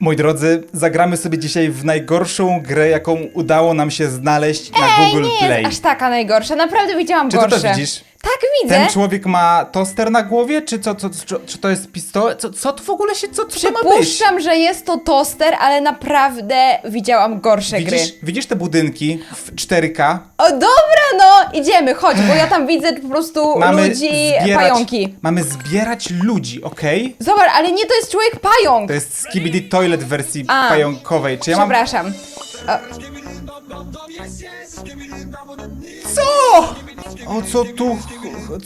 Moi drodzy, zagramy sobie dzisiaj w najgorszą grę, jaką udało nam się znaleźć na Google nie Play. jest aż taka najgorsza. Naprawdę widziałam Czy ty gorsze. to widzisz? Tak, widzę. Ten człowiek ma toster na głowie, czy co, co, czy, czy to jest pistolet? Co, co to w ogóle się, co, co to ma być? Przypuszczam, że jest to toster, ale naprawdę widziałam gorsze Widzisz, gry. widzisz te budynki w 4K? O dobra, no, idziemy, chodź, bo ja tam widzę po prostu ludzi, pająki. Mamy zbierać ludzi, okej? Zobacz, ale nie to jest człowiek pająk. To jest Skibidi Toilet w wersji A, pająkowej. Czy ja mam... Przepraszam. O, Co? O co tu?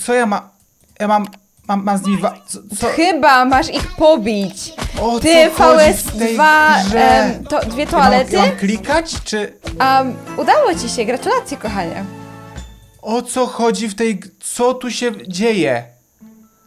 Co ja mam? Ja mam... Mam, mam z nimi... Wa... Co, co? chyba masz ich pobić. O Ty, chodzi w tej VS2, grze? em, to dwie Ja mam, toalety. ja mam klikać, czy... Um, udało ci się, gratulacje, kochanie. O co chodzi w tej... g- Co tu się dzieje?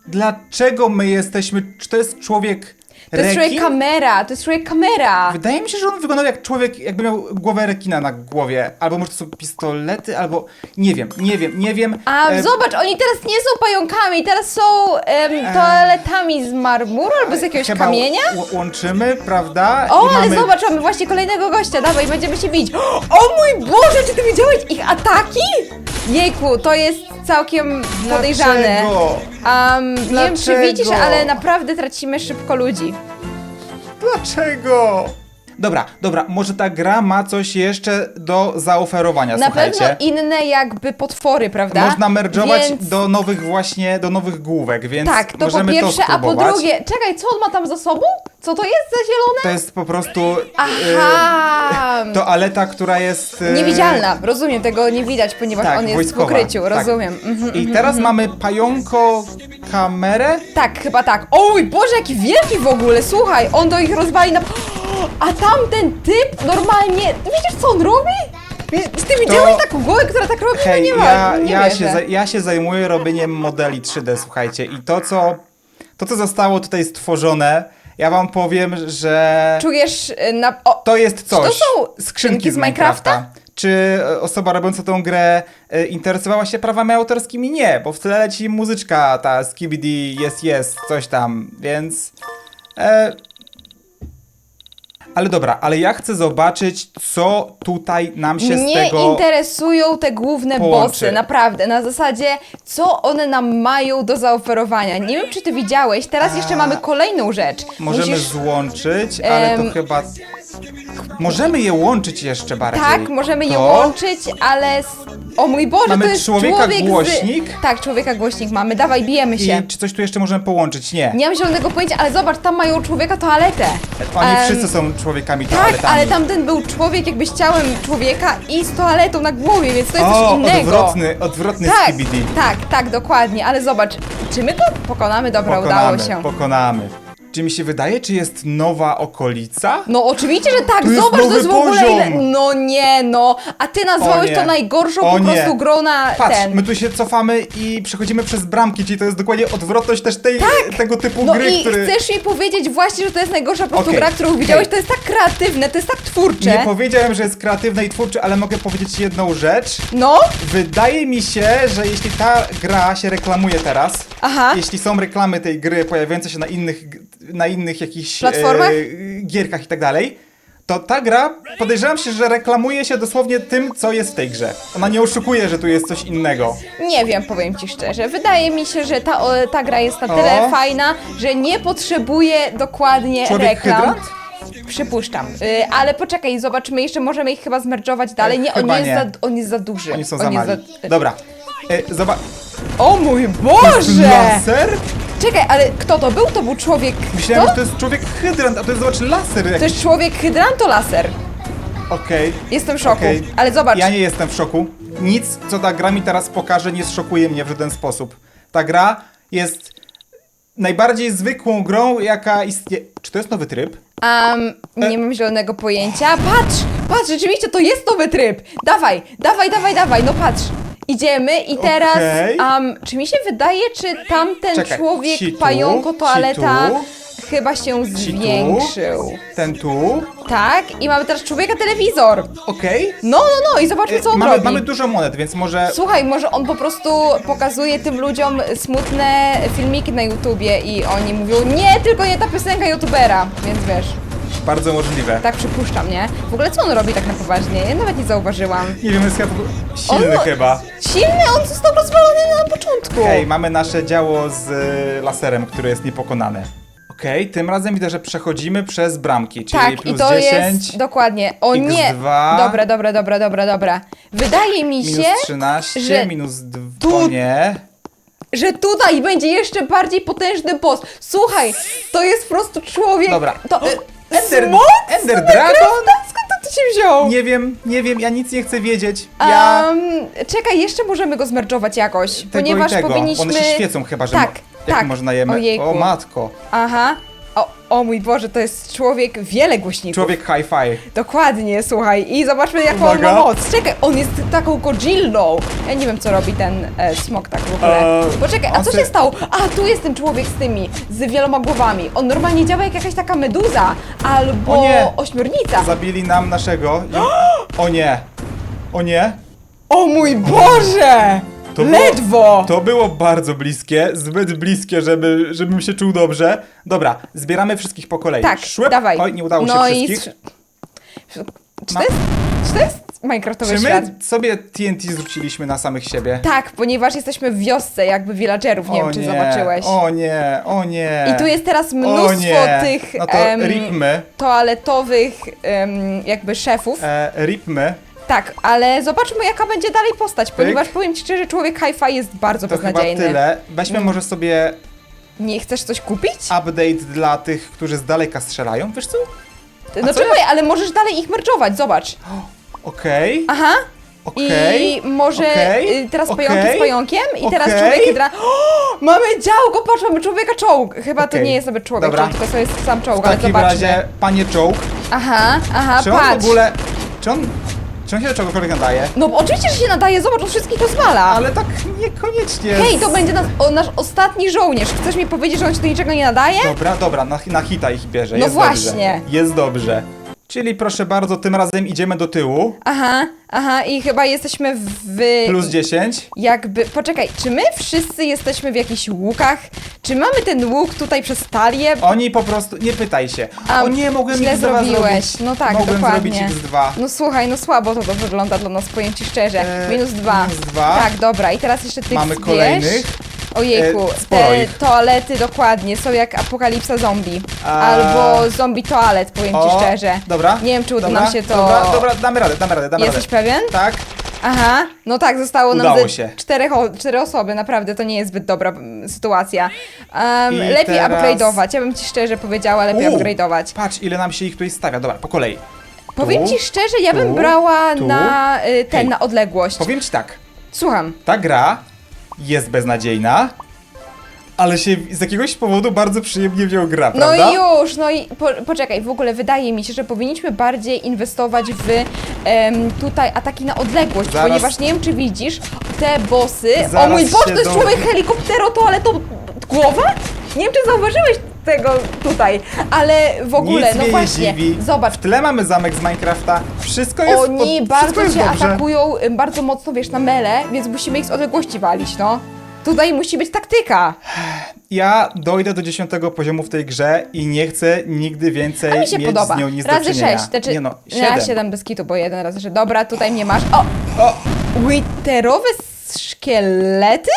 Dlaczego my jesteśmy... Czy to jest człowiek To jest człowiek kamera, to jest człowiek kamera. Wydaje mi się, że on wyglądał jak człowiek, jakby miał głowę rekina na głowie. Albo może to są pistolety, albo... Nie wiem, nie wiem, nie wiem. A E, zobacz, oni teraz nie są pająkami, teraz są em, toaletami z marmuru albo z jakiegoś chyba kamienia. ł- łączymy, prawda? O, I ale mamy... zobacz, mamy właśnie kolejnego gościa, dawaj, będziemy się bić. O mój Boże, czy ty widziałeś ich ataki? Jejku, to jest całkiem podejrzane. Dlaczego? Um, nie wiem, czy Dlaczego? widzisz, ale naprawdę tracimy szybko ludzi. Dlaczego? Dobra, dobra, może ta gra ma coś jeszcze do zaoferowania, Na słuchajcie. pewno inne jakby potwory, prawda? Można merdżować Więc... do nowych właśnie, do nowych główek, więc Tak, to po możemy pierwsze, to a po spróbować. drugie, czekaj, co on ma tam za sobą? Co to jest za zielone? To jest po prostu Aha! e, toaleta, która jest... e, Niewidzialna, rozumiem, tego nie widać, ponieważ Tak, on jest wojskowa, w ukryciu, tak. rozumiem. Mhm. I teraz mamy pająko kamerę. Tak, chyba tak. O mój Boże, jaki wielki w ogóle, słuchaj, on do ich rozwali na... A tamten typ normalnie, widzisz co on robi? Wiesz, Ty widziałeś taką głowę, która tak robi? Hej, no nie ma, ja, nie ja, wierzę. się, za- ja się zajmuję robieniem modeli 3D, słuchajcie. I to, co, to, co zostało tutaj stworzone, ja wam powiem, że Czujesz y, na... O, to jest coś. to są skrzynki z Minecrafta. Czy e, osoba robiąca tą grę e, interesowała się prawami autorskimi? Nie, bo w tle leci muzyczka, ta skibidi, yes, yes, coś tam, więc... E, ale dobra, ale ja chcę zobaczyć, co tutaj nam się z mnie tego... interesują te główne połączy. bossy, naprawdę, na zasadzie, co one nam mają do zaoferowania. Nie wiem, czy ty widziałeś, teraz jeszcze mamy kolejną rzecz. Możemy Musisz... złączyć, ale to Em, chyba... Możemy je łączyć jeszcze bardziej. Tak, możemy je To łączyć, ale... s- O mój Boże, Mamy to jest człowieka człowiek głośnik? Z... Tak, człowieka głośnik mamy, dawaj, bijemy się. I czy coś tu jeszcze możemy połączyć? Nie. Nie mam zielonego pojęcia, ale zobacz, tam mają człowieka toaletę. Oni Em, wszyscy są człowiekami Tak, toaletami. ale tamten był człowiek jakby z ciałem człowieka i z toaletą na głowie, więc to jest O, coś innego. odwrotny, odwrotny tak, skibidi. tak, tak, dokładnie, ale zobacz, czy my go pokonamy? Dobra, Pokonamy, udało się. pokonamy. Czy mi się wydaje, czy jest nowa okolica? No oczywiście, że tak, Tu jest zobacz, to nowy jest w ogóle poziom. ile... No nie, no, a ty nazwałeś nie. to najgorszą O po nie. prostu grą na Patrz, ten. my tu się cofamy i przechodzimy przez bramki, czyli to jest dokładnie odwrotność też tej, tego typu No gry, i który... chcesz mi powiedzieć właśnie, że to jest najgorsza po prostu Okej, gra, którą okej. widziałeś, to jest tak kreatywne, to jest tak twórcze. Nie powiedziałem, że jest kreatywny i twórczy, ale mogę powiedzieć jedną rzecz. No, Wydaje mi się, że jeśli ta gra się reklamuje teraz, Aha. jeśli są reklamy tej gry pojawiające się na innych, g- na innych jakichś Platformach? e, gierkach i tak dalej, to ta gra, podejrzewam się, że reklamuje się dosłownie tym, co jest w tej grze. Ona nie oszukuje, że tu jest coś innego. Nie wiem, powiem ci szczerze. Wydaje mi się, że ta, o, ta gra jest na tyle O. fajna, że nie potrzebuje dokładnie Człowiek reklam. hydrant? Przypuszczam. Y, ale poczekaj, zobaczmy, jeszcze możemy ich chyba zmerdżować dalej. Nie, on, Chyba jest nie. za, on jest za duży. Oni są on za jest mali. Dobra. E, zobacz. O mój Boże! Laser? Czekaj, ale kto to był? To był człowiek. Myślałem, kto? że to jest człowiek hydrant, a to jest, zobacz, laser To jakiś. jest człowiek hydranto laser. Okej. Jestem w szoku. Okej. Ale zobacz. Ja nie jestem w szoku. Nic, co ta gra mi teraz pokaże, nie zszokuje mnie w żaden sposób. Ta gra jest najbardziej zwykłą grą, jaka istnieje. Czy to jest nowy tryb? Um, nie mam zielonego pojęcia. Patrz! Patrz, rzeczywiście to jest nowy tryb! Dawaj, dawaj, dawaj, dawaj, no patrz. Idziemy i teraz. Okej. Czy mi się wydaje, czy tamten Czekaj, człowiek ci tu, pająko toaleta chyba się Ci tu, zwiększył? Ten tu. Tak, i mamy teraz człowieka telewizor. Okej. No, no, no, i zobaczmy, co on mamy, robi. mamy dużo monet, więc może. Słuchaj, może on po prostu pokazuje tym ludziom smutne filmiki na YouTubie i oni mówią, nie, tylko nie ta piosenka YouTubera, więc wiesz. Bardzo możliwe. Tak przypuszczam, nie? W ogóle co on robi tak na poważnie? Ja nawet nie zauważyłam. Nie wiem, jest chyba silny On- chyba. Silny, on został rozwalony na początku. Hej, mamy nasze działo z y, laserem, które jest niepokonane. Okej, tym razem widzę, że przechodzimy przez bramki, czyli tak, plus i to 10, jest dokładnie. O X2. nie! Dobra, dobra, dobra, dobra, dobra. Wydaje mi minus się, 13, że minus 2, tu- nie. że tutaj będzie jeszcze bardziej potężny boss. Słuchaj, to jest po prostu człowiek. Dobra. To. E, Ender, Smok? Ender? Dragon? Skąd to się wziął? Nie wiem, nie wiem, ja nic nie chcę wiedzieć. Ja Em, czekaj, jeszcze możemy go zmerdżować jakoś, tego ponieważ i tego. powinniśmy. One się świecą chyba, że Tak, mo- jak tak. można jemy. Ojejku. O matko. Aha. O, mój Boże, to jest człowiek wiele głośników. Człowiek hi-fi. Dokładnie, słuchaj. I zobaczmy, jaką on ma moc. Czekaj, on jest taką Godzillą. Ja nie wiem, co robi ten e, smok tak w ogóle. Eee, Poczekaj, a on co się stało? A, tu jest ten człowiek z tymi, z wieloma głowami. On normalnie działa jak jakaś taka meduza albo O nie. ośmiornica. Zabili nam naszego. O nie. O nie. O mój Boże! To było- Ledwo! To było bardzo bliskie, zbyt bliskie, żeby, żebym się czuł dobrze. Dobra, zbieramy wszystkich po kolei. Tak, Szłep. dawaj. Oj, nie udało no się i wszystkich. Czy to jest, czy to jest Minecraftowy Czy świat? my sobie TNT zrzuciliśmy na samych siebie? Tak, ponieważ jesteśmy w wiosce jakby villagerów, nie o wiem czy nie, zobaczyłeś. O nie, o nie. I tu jest teraz o mnóstwo nie. tych No to em, ripmy, toaletowych em, jakby szefów. e, ripmy. Tak, ale zobaczmy jaka będzie dalej postać, ponieważ powiem ci szczerze, człowiek hi-fi jest bardzo To chyba beznadziejny. tyle. Weźmy Mm. może sobie Nie chcesz coś kupić? update dla tych, którzy z daleka strzelają. Wiesz co? no co czekaj, ale możesz dalej ich merdżować, zobacz. Okej, Aha. okej. I może okej, y, teraz pająki z pająkiem i teraz okej. człowiek hydra. O, mamy działko, patrz, mamy człowieka czołg. Chyba to Okej, nie jest nawet człowiek dobra. czołg, tylko to jest sam W czołg, ale takim zobaczmy. razie, panie czołg, Aha, aha, czy on patrz. w ogóle... Czy on... Czy on się do czegokolwiek nadaje? No bo oczywiście, że się nadaje, zobacz, on wszystkich rozwala. Ale tak niekoniecznie. Hej, to będzie nas, o, nasz ostatni żołnierz. Chcesz mi powiedzieć, że on się do niczego nie nadaje? Dobra, dobra, na, na hita ich bierze. No jest właśnie. Dobrze. Jest dobrze. Czyli proszę bardzo, tym razem idziemy do tyłu. Aha, aha, i chyba jesteśmy w... Plus 10. Jakby, poczekaj, czy my wszyscy jesteśmy w jakichś łukach? Czy mamy ten łuk tutaj przez talię? Oni po prostu, nie pytaj się. A, o nie, mogłem źle X2 zrobiłeś. zrobić. No tak, mogłem dokładnie. zrobić X2. No słuchaj, no słabo to, to wygląda dla nas, powiem ci szczerze. E, minus dwa. minus dwa. Tak, dobra, i teraz jeszcze tych Mamy zbierz. kolejnych. Ojejku, E, sporo te ich. toalety dokładnie są jak apokalipsa zombie. A- Albo zombie toalet, powiem ci szczerze. Dobra. Nie wiem, czy uda dobra, nam się to... Dobra, dobra, damy radę, damy radę, damy Jesteś radę. pewien? Tak. Aha, no tak, zostało nam ze się. Czterech, o- cztery osoby, naprawdę to nie jest zbyt dobra mm, sytuacja. I lepiej teraz- upgrade'ować, ja bym ci szczerze powiedziała, lepiej U, upgrade'ować. Patrz, ile nam się ich tutaj stawia. Dobra, po kolei. Powiem ci szczerze, ja bym tu, brała tu. na y, ten, Hej. na odległość. Powiem ci tak. Słucham. Ta gra jest beznadziejna, ale się z jakiegoś powodu bardzo przyjemnie w nią gra, No prawda? i już, no i po, poczekaj, w ogóle wydaje mi się, że powinniśmy bardziej inwestować w em, tutaj ataki na odległość, Zaraz- ponieważ nie wiem czy widzisz, te bossy. O Zaraz mój Boże, się to jest do- człowiek helikoptero, to ale to głowa? Nie wiem czy zauważyłeś tego tutaj, ale w ogóle, Nic no mnie właśnie, nie dziwi. zobacz. W tle mamy zamek z Minecrafta. Wszystko jest Oni od- wszystko bardzo jest cię dobrze. atakują bardzo mocno, wiesz, na mele, więc musimy ich z odległości walić, no. Tutaj musi być taktyka. Ja dojdę do 10 poziomu w tej grze i nie chcę nigdy więcej A mi się mieć podoba. z nią nic razy do czynienia. 6, znaczy, nie no, ja 7. 7 bez kitu, bo jeden razy 6. Dobra, tutaj mnie masz. O, O, Witterowe szkielety?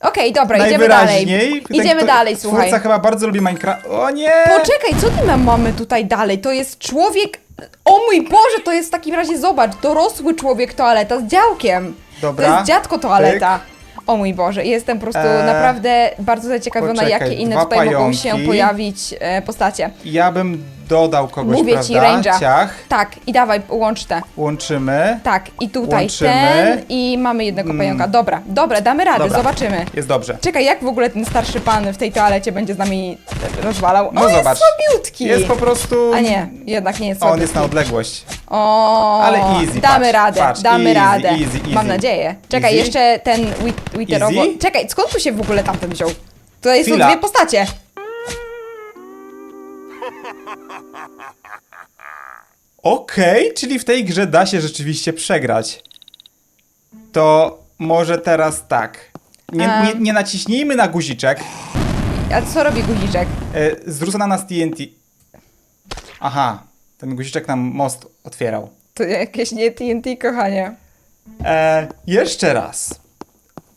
Okej, dobra, idziemy dalej. najwyraźniej. ten, Idziemy kto- dalej, słuchaj. Twórca chyba bardzo lubi Minecraft. O nie! Poczekaj, co ty ma- mamy tutaj dalej? To jest człowiek... O mój Boże, to jest w takim razie, zobacz, dorosły człowiek toaleta z działkiem. Dobra. To jest dziadko toaleta. O mój Boże, jestem po prostu Eee, naprawdę bardzo zaciekawiona, poczekaj, jakie inne dwa tutaj mogą się pająki. pojawić e, postacie. Ja bym dodał kogoś, Mówię prawda? ci, range'a. Ciach. Tak, i dawaj, łącz te. Łączymy. Tak, i tutaj Łączymy. ten i mamy jednego Mm. pająka. Dobra, dobra, damy radę, Dobra. zobaczymy. Jest dobrze. Czekaj, jak w ogóle ten starszy pan w tej toalecie będzie z nami e, rozwalał? No o, zobacz. jest słabiutki. Jest po prostu... A nie, jednak nie jest O, on słabiutki. jest na odległość. O, Ale easy, damy patrz, radę, patrz, damy easy, radę. easy, easy. Mam nadzieję. Czekaj, Easy? jeszcze ten wit- Witterowo... Easy? Czekaj, skąd tu się w ogóle tamten wziął? Tutaj są Chwila. dwie postacie. Okej, czyli w tej grze da się rzeczywiście przegrać. To może teraz tak. Nie, nie, nie naciśnijmy na guziczek. A co robi guziczek? E, zrzuca na nas TNT. Aha, ten guziczek nam most otwierał. To jakieś nie TNT, kochanie. E, jeszcze raz.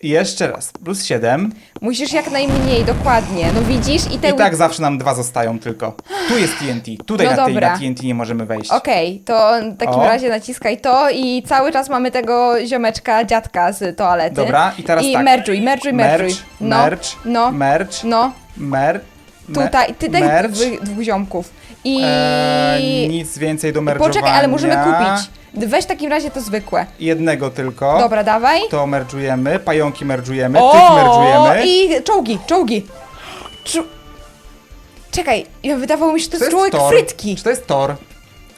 Jeszcze raz. Plus 7. Musisz jak najmniej, dokładnie. No widzisz i te... I tak zawsze nam dwa zostają tylko. Tu jest TNT. Tutaj No na, tej, dobra. na TNT nie możemy wejść. Okej, to w takim O. razie naciskaj to i cały czas mamy tego ziomeczka, dziadka z toalety. Dobra, i teraz I tak. merge'uj, merge'uj, merge'uj. Merge, No, merge, no, merge, no. mer, me- Tutaj, ty tych merge. dwóch, dwóch ziomków. I... Eee, nic więcej do merge'owania. Poczekaj, ale możemy kupić. Weź w takim razie to zwykłe. Jednego tylko. Dobra, dawaj. To merge'ujemy, pająki merge'ujemy, tych merge'ujemy. i czołgi, czołgi. Czu... Czekaj, ja wydawało mi się, że to Czy jest człowiek Tor? frytki. Czy to jest Tor?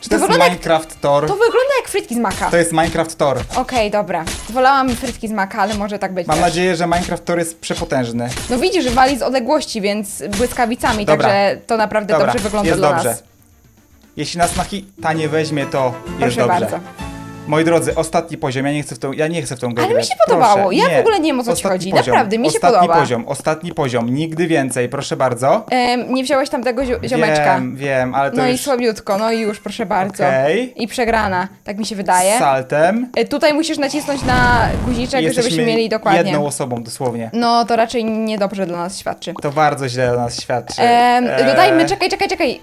Czy to, To jest wygląda jak- Minecraft Tor? To wygląda jak frytki z maka. To jest Minecraft Tor. Okej, dobra. Wolałam frytki z maka, ale może tak być Mam też. nadzieję, że Minecraft Tor jest przepotężny. No widzisz, że wali z odległości, więc błyskawicami, Dobra. także to naprawdę Dobra, dobrze wygląda jest dla dobrze. nas. Jeśli nas na hita nie weźmie, to jest Proszę dobrze. bardzo. Moi drodzy, ostatni poziom. Ja nie chcę w tą, ja nie chcę w tą grę Ale mi się podobało. Proszę, Ja w ogóle nie wiem, o co ci Ostatni chodzi. Naprawdę, mi się ostatni podoba. poziom, ostatni poziom. Nigdy więcej, proszę bardzo. Em, nie wziąłeś tamtego zio- ziomeczka. Wiem, wiem, ale to no i już słabiutko, no i już, proszę bardzo. Okej. I przegrana, tak mi się wydaje. z saltem. E, Tutaj musisz nacisnąć na guziczek, żebyśmy mieli dokładnie. jedną osobą dosłownie. No to raczej niedobrze dla nas świadczy. To bardzo źle o nas świadczy. Em, Eee, Dodajmy, czekaj, czekaj, czekaj.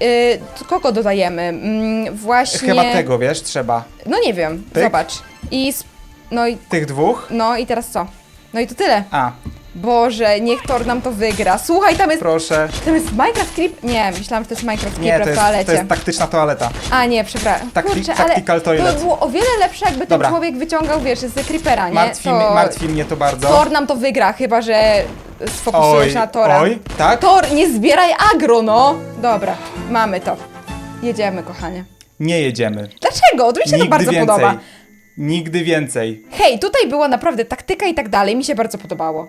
Y, kogo dodajemy? Mm, właśnie. Chyba tego, wiesz, trzeba. No nie wiem, Pyk. zobacz. I. Sp- no i. Tych dwóch? No i teraz co? No i to tyle. A, Boże, niech Tor nam to wygra. Słuchaj, tam jest. proszę. Tam jest Minecraft Creep. Nie, myślałam, że to jest Minecraft Nie, Creeper to w jest, toalecie. to jest taktyczna toaleta. A nie, przepraszam. Takti- Kurczę, tactical ale toilet. to by było o wiele lepsze, jakby ten Dobra. człowiek wyciągał, wiesz, z Creepera, nie? Martwi, to... mnie, martwi mnie to bardzo. Tor nam to wygra, chyba że sfokusujesz Oj, na Tora. oj, tak? Tor, nie zbieraj agro, no! Dobra, mamy to. Jedziemy, kochanie. Nie jedziemy. Dlaczego? To mi się Nigdy to bardzo więcej. podoba. Nigdy więcej. Hej, tutaj była naprawdę taktyka i tak dalej, mi się bardzo podobało.